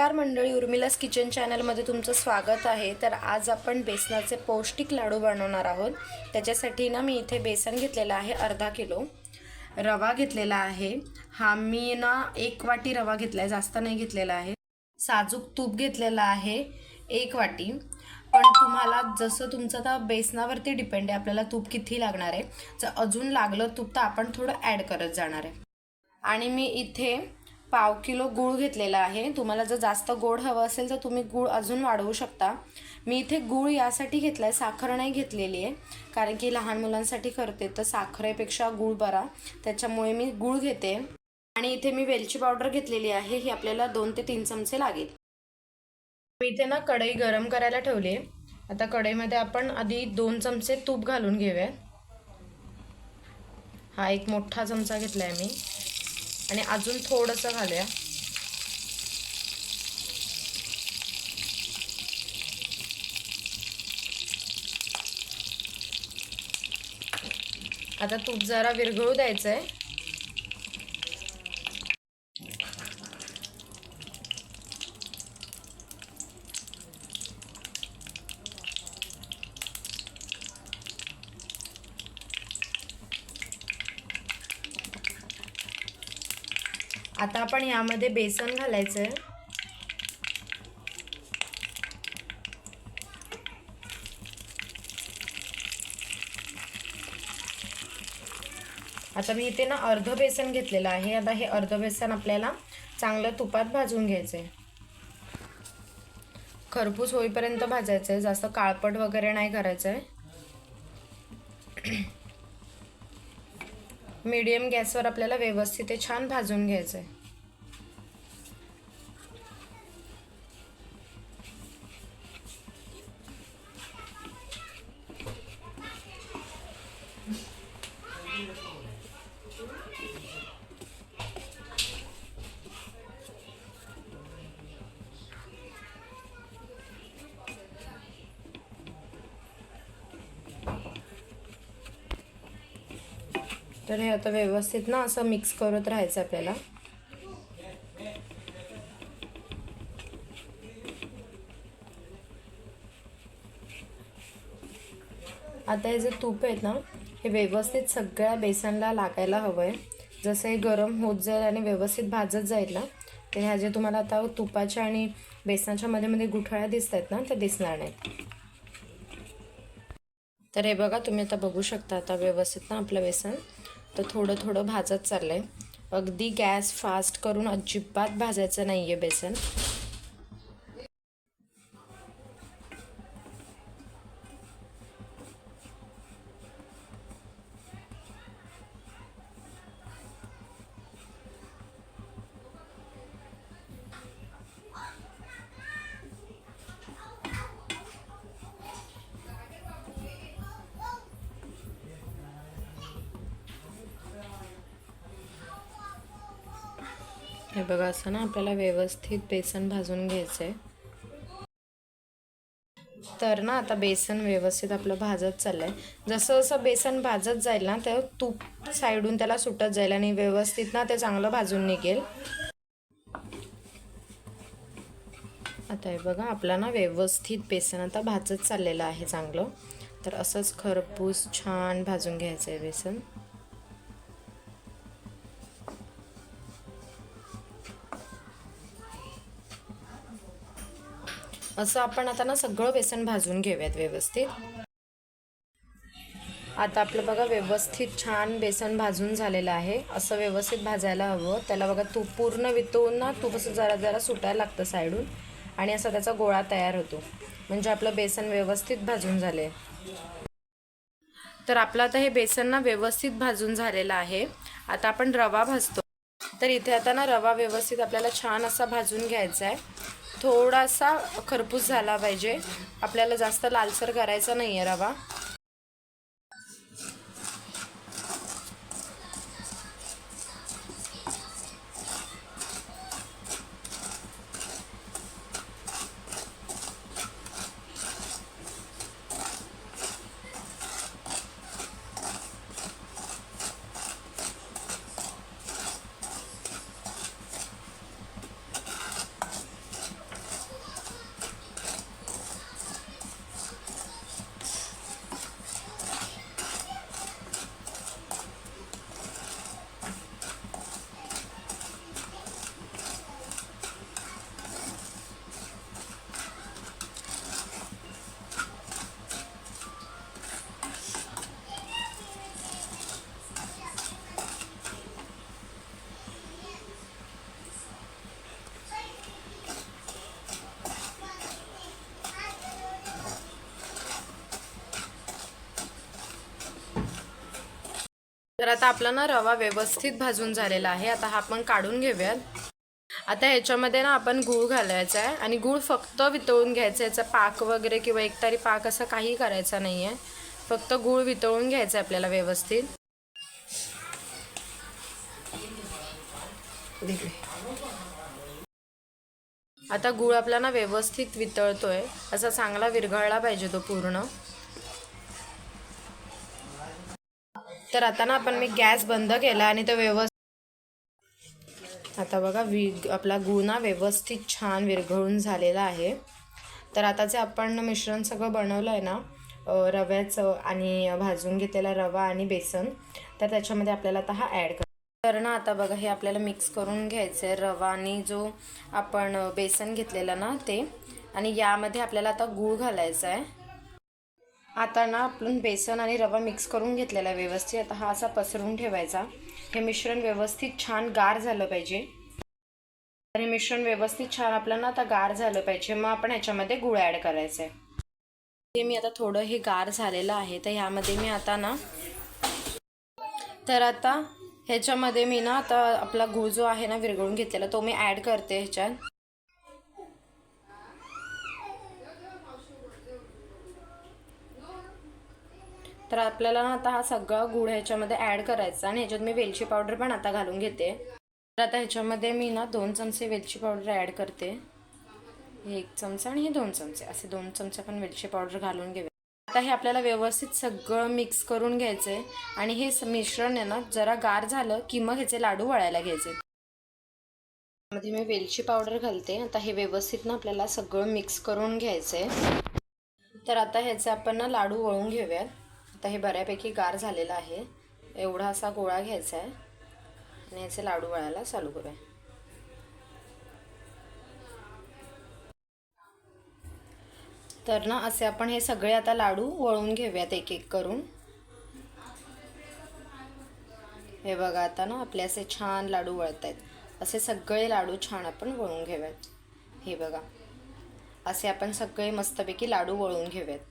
नमस्कार मंडळी उर्मिलास किचन चॅनलमध्ये तुमचं स्वागत आहे. तर आज आपण बेसनाचे पौष्टिक लाडू बनवणार आहोत. त्याच्यासाठी ना मी इथे बेसन घेतलेलं आहे अर्धा किलो. रवा घेतलेला आहे. हा मी ना एक वाटी रवा घेतला आहे जास्त नाही घेतलेला आहे. साजूक तूप घेतलेला आहे एक वाटी. पण तुम्हाला जसं तुमचं आता बेसनावरती डिपेंड आहे आपल्याला तूप किती लागणार आहे. जर अजून लागलं तूप तर आपण थोडं ॲड करत जाणार आहे. आणि मी इथे पाव किलो गूळ घेतलेला आहे. तुम्हाला जर जास्त गोड हवं असेल तर तुम्ही गूळ अजून वाढवू शकता. मी इथे गूळ यासाठी घेतला आहे साखर नाही घेतलेली आहे. कारण की लहान मुलांसाठी करते तर साखरेपेक्षा गूळ बरा. त्याच्यामुळे मी गूळ घेते. आणि इथे मी वेलची पावडर घेतलेली आहे. ही आपल्याला दोन ते तीन चमचे लागेल. मी इथे ना कढई गरम करायला ठेवली आहे. आता कढईमध्ये आपण आधी दोन चमचे तूप घालून घेऊया. हा एक मोठा चमचा घेतला आहे मी. आणि अजून थोडंसं घालूया. आता तूप जरा विरघळू द्यायचं आहे आता आपण यामध्ये बेसन घालायचं. आहे आता मी इथे ना अर्ध बेसन घेतलेलं आहे. आता हे अर्ध बेसन आपल्याला चांगलं तुपात भाजून घ्यायचं आहे खरपूस होईपर्यंत भाजायचं आहे जास्त काळपट वगैरे नाही करायचं आहे मीडियम गॅसवर आपल्याला व्यवस्थित ते छान भाजून घ्यायचं आहे तर हे आता व्यवस्थित ना असं मिक्स करत राहायचं आपल्याला. आता हे जे तूप आहेत ना हे व्यवस्थित सगळ्या बेसनला लागायला हवं आहे जसं हे गरम होत जाईल आणि व्यवस्थित भाजत जाईल ना तर ह्या जे तुम्हाला आता तुपाच्या आणि बेसनाच्या मध्ये मध्ये गुठळ्या दिसत आहेत ना त्या दिसणार नाहीत. तर हे बघा तुम्ही आता बघू शकता आता व्यवस्थित ना आपलं बेसन. तर थोडं थोडं भाजत चाललं आहे अगदी गॅस फास्ट करून अजिबात भाजायचं नाही आहे बेसन. हे बघा असं ना आपल्याला व्यवस्थित बेसन भाजून घ्यायचं आहे तर ना आता बेसन व्यवस्थित आपलं भाजत चाललं आहे जसं जसं बेसन भाजत जाईल ना तर तूप साईडून त्याला सुटत जाईल आणि व्यवस्थित ना ते चांगलं भाजून निघेल. आता हे बघा आपला ना व्यवस्थित बेसन आता भाजत चाललेलं आहे चांगलं. तर असंच खरपूस छान भाजून घ्यायचं आहे बेसन. असं आपण आता ना सगळं बेसन भाजून घेऊयात व्यवस्थित. आता आपलं बघा व्यवस्थित छान बेसन भाजून झालेलं आहे. असं व्यवस्थित भाजायला हवं. त्याला बघा तूप पूर्ण वितळून ना तूप असं जरा जरा सुटायला लागतं साईडून. आणि असा त्याचा गोळा तयार होतो. म्हणजे आपलं बेसन व्यवस्थित भाजून झाले तर आपलं आता हे बेसन ना व्यवस्थित भाजून झालेलं आहे. आता आपण रवा भाजतो. तर इथे आता ना रवा व्यवस्थित आपल्याला छान असा भाजून घ्यायचा आहे थोडासा खरपूस झाला पाहिजे. आपल्याला जास्त लालसर करायचा नाही आहे रवा. आता आपला ना रवा व्यवस्थित भाजून झालेला आहे. आता हा आपण काढून घेऊयात. आता ह्याच्यामध्ये ना आपण गूळ घालायचा आहे आणि गूळ फक्त वितळून घ्यायचा याचा पाक वगैरे किंवा एकतारी पाक असं काही करायचा नाही आहे फक्त गूळ वितळून घ्यायचं आहे आपल्याला व्यवस्थित. आता गूळ आपला ना व्यवस्थित वितळतोय. असा चांगला विरघळला पाहिजे तो पूर्ण. तर आता ना आपण मी गॅस बंद केला आणि तो व्यवस्थित आता बघा वि आपला गूळ ना व्यवस्थित छान विरघळून झालेला आहे. तर आता जे आपण मिश्रण सगळं बनवलं आहे ना रव्याचं आणि भाजून घेतलेला रवा आणि बेसन तर त्याच्यामध्ये आपल्याला आता हा ॲड कर तर ना आता बघा हे आपल्याला मिक्स करून घ्यायचं आहे रवा आणि जो आपण बेसन घेतलेला ना ते. आणि यामध्ये आपल्याला आता गूळ घालायचा आहे आता ना आपण बेसन आणि रवा मिक्स करून घेतलेला आहे व्यवस्थित. आता हा असा पसरून ठेवायचा. हे मिश्रण व्यवस्थित छान गार झालं पाहिजे. आणि मिश्रण व्यवस्थित छान आपल्याला ना आता गार झालं पाहिजे. मग आपण ह्याच्यामध्ये गुळ ॲड करायचं आहे ते मी आता थोडं हे गार झालेलं आहे. तर ह्यामध्ये मी आता ना तर आता ह्याच्यामध्ये मी ना आता आपला गुळ जो आहे ना विरघळून घेतलेला तो मी ॲड करते ह्याच्यात. तर आपल्याला ना आता हा सगळा गुळ ह्याच्यामध्ये ॲड करायचा आणि ह्याच्यात मी वेलची पावडर पण आता घालून घेते. तर आता ह्याच्यामध्ये मी ना दोन चमचे वेलची पावडर ॲड करते. हे एक चमचा आणि हे दोन चमचे. असे दोन चमचे पण वेलची पावडर घालून घेऊया. आता हे आपल्याला व्यवस्थित सगळं मिक्स करून घ्यायचं आहे आणि हे स- मिश्रण आहे ना जरा गार झालं की मग ह्याचे लाडू वळायला घ्यायचे. मध्ये मी वेलची पावडर घालते. आता हे व्यवस्थित ना आपल्याला सगळं मिक्स करून घ्यायचं आहे तर आता ह्याचे आपण ना लाडू वळून घेऊयात. आता हे बऱ्यापैकी गार झालेलं आहे. एवढा असा गोळा घ्यायचा आहे. आणि याचे लाडू वळायला चालू करूया. तर ना असे आपण हे सगळे आता लाडू वळून घेऊयात एक एक करून. हे बघा आता ना आपले असे छान लाडू वळत आहेत. असे सगळे लाडू छान आपण वळून घेऊयात. हे बघा. असे आपण सगळे मस्तपैकी लाडू वळून घेऊयात.